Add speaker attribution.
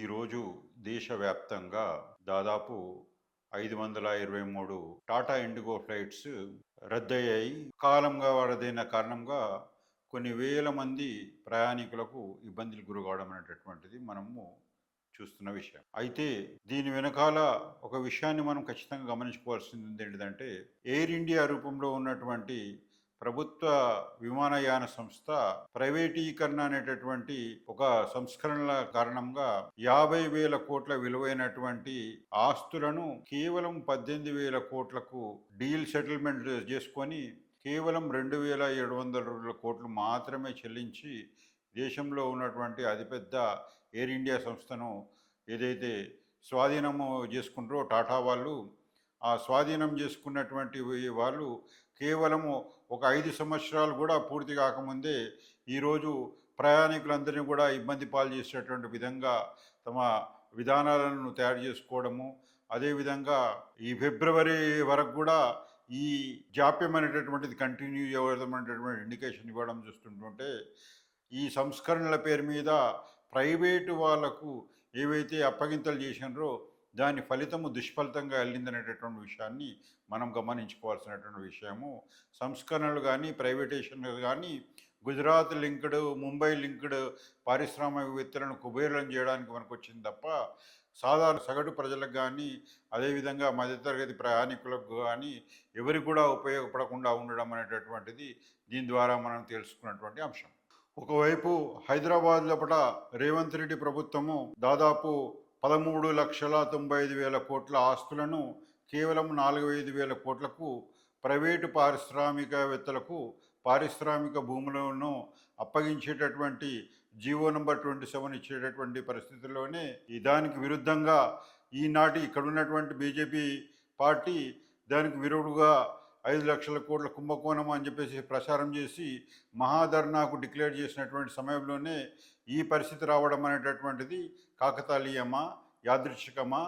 Speaker 1: ఈరోజు దేశవ్యాప్తంగా దాదాపు ఐదు వందల ఇరవై మూడు టాటా ఇండిగో ఫ్లైట్స్ రద్దయ్యాయి. కాలంగా వారదైన కారణంగా కొన్ని వేల మంది ప్రయాణికులకు ఇబ్బందులు గురికావడం అనేటటువంటిది మనము చూస్తున్న విషయం. అయితే దీని వెనకాల ఒక విషయాన్ని మనం ఖచ్చితంగా గమనించుకోవాల్సింది ఏంటిదంటే ఎయిర్ ఇండియా రూపంలో ఉన్నటువంటి ప్రభుత్వ విమానయాన సంస్థ ప్రైవేటీకరణ అనేటటువంటి ఒక సంస్కరణల కారణంగా యాభై వేల కోట్ల విలువైనటువంటి ఆస్తులను కేవలం పద్దెనిమిది వేల కోట్లకు డీల్ సెటిల్మెంట్ చేసుకొని కేవలం రెండు వేల ఏడు వందల కోట్లు మాత్రమే చెల్లించి దేశంలో ఉన్నటువంటి అతిపెద్ద ఎయిర్ ఇండియా సంస్థను ఏదైతే స్వాధీనము చేసుకుంటారో టాటా వాళ్ళు ఆ స్వాధీనం చేసుకున్నటువంటి వాళ్ళు కేవలము ఒక ఐదు సంవత్సరాలు కూడా పూర్తి కాకముందే ఈరోజు ప్రయాణికులందరినీ కూడా ఇబ్బంది పాలు చేసేటువంటి విధంగా తమ విధానాలను తయారు చేసుకోవడము. అదేవిధంగా ఈ ఫిబ్రవరి వరకు కూడా ఈ జాప్యం అనేటటువంటిది కంటిన్యూ అవ్వడం అనేటటువంటి ఇండికేషన్ ఇవ్వడం చూస్తుంటుంటే ఈ సంస్కరణల పేరు మీద ప్రైవేటు వాళ్ళకు ఏవైతే అప్పగింతలు చేసినారో దాని ఫలితము దుష్ఫలితంగా వెళ్ళిందనేటటువంటి విషయాన్ని మనం గమనించుకోవాల్సినటువంటి విషయము. సంస్కరణలు కానీ ప్రైవేటేషన్లు కానీ గుజరాత్ లింక్డ్ ముంబై లింక్డ్ పారిశ్రామికవేత్తలను కుబేరులను చేయడానికి మనకు వచ్చింది తప్ప సాధారణ సగటు ప్రజలకు కానీ అదేవిధంగా మధ్యతరగతి ప్రయాణికులకు కానీ ఎవరికి కూడా ఉపయోగపడకుండా ఉండడం అనేటటువంటిది దీని ద్వారా మనం తెలుసుకున్నటువంటి అంశం. ఒకవైపు హైదరాబాద్ లోపల రేవంత్ రెడ్డి ప్రభుత్వము దాదాపు పదమూడు లక్షల తొంభై ఐదు వేల కోట్ల ఆస్తులను కేవలం నాలుగు ఐదు వేల కోట్లకు ప్రైవేటు పారిశ్రామికవేత్తలకు పారిశ్రామిక భూములను అప్పగించేటటువంటి జీవో నంబర్ ట్వంటీ సెవెన్ ఇచ్చేటటువంటి పరిస్థితుల్లోనే ఈ దానికి విరుద్ధంగా ఈనాటి ఇక్కడ ఉన్నటువంటి బీజేపీ పార్టీ దానికి విరుడుగా ఐదు లక్షల కోట్ల కుంభకోణం అని చెప్పేసి ప్రచారం చేసి మహాధర్నాకు డిక్లేర్ చేసినటువంటి సమయంలోనే ఈ పరిస్థితి రావడం అనేటటువంటిది కాకతాళీయమా యాదృచ్ఛికమా